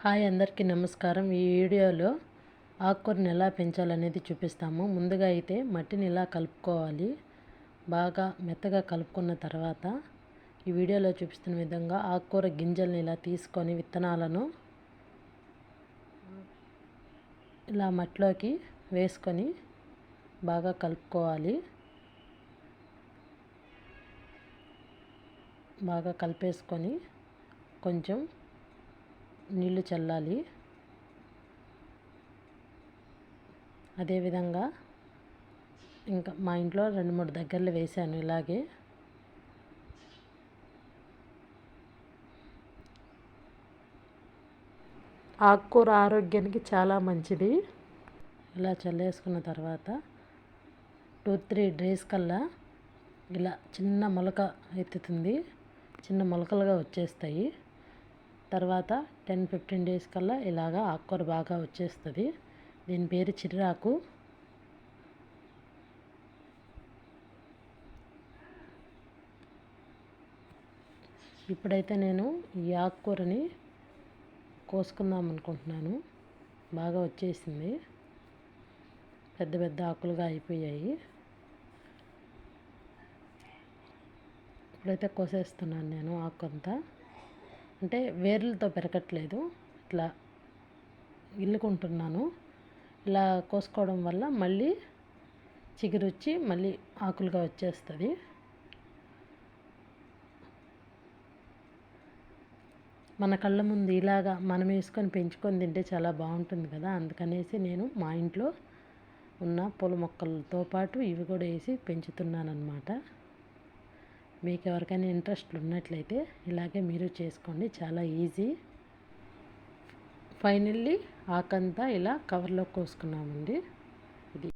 Hi అందరికీ నమస్కారం. ఈ వీడియోలో ఆకుకూరని ఎలా పెంచాలనేది చూపిస్తాము. ముందుగా అయితే మట్టిని ఇలా కలుపుకోవాలి. బాగా మెత్తగా కలుపుకున్న తర్వాత ఈ వీడియోలో చూపిస్తున్న విధంగా ఆకుకూర గింజల్ని ఇలా తీసుకొని విత్తనాలను ఇలా మట్టిలోకి వేసుకొని బాగా కలుపుకోవాలి. బాగా కలిపేసుకొని కొంచెం నీళ్ళు చల్లాలి. అదేవిధంగా ఇంకా మా ఇంట్లో రెండు మూడు దగ్గరలు వేశాను ఇలాగే. ఆకుకూర ఆరోగ్యానికి చాలా మంచిది. ఇలా చల్లేసుకున్న తర్వాత టూ త్రీ డేస్ కల్లా ఇలా చిన్న మొలక ఎత్తుతుంది. చిన్న మొలకలుగా వచ్చేస్తాయి. తర్వాత టెన్ ఫిఫ్టీన్ డేస్ కల్లా ఇలాగా ఆకుకూర బాగా వచ్చేస్తుంది. దీని పేరు చిర్రాకు. ఇప్పుడైతే నేను ఈ ఆకుకూరని కోసుకుందాం అనుకుంటున్నాను. బాగా వచ్చేసింది. పెద్ద పెద్ద ఆకులుగా అయిపోయాయి. ఇప్పుడైతే కోసేస్తున్నాను నేను ఆకంతా అంటే వేర్లతో పెరగట్లేదు. ఇట్లా ఇల్లుకుంటున్నాను. ఇలా కోసుకోవడం వల్ల మళ్ళీ చిగురొచ్చి మళ్ళీ ఆకులుగా వచ్చేస్తుంది. మన కళ్ళ ముందు ఇలాగా మనం వేసుకొని పెంచుకొని తింటే చాలా బాగుంటుంది కదా. అందుకనేసి నేను మా ఇంట్లో ఉన్న పూల మొక్కలతో పాటు ఇవి కూడా వేసి పెంచుతున్నాను అనమాట మీకు ఎవరికైనా ఇంట్రెస్ట్ ఉన్నట్లయితే ఇలాగే మీరు చేసుకోండి. చాలా ఈజీ. ఫైనల్లీ ఆకంతా ఇలా కవర్లో కోసుకున్నామండి.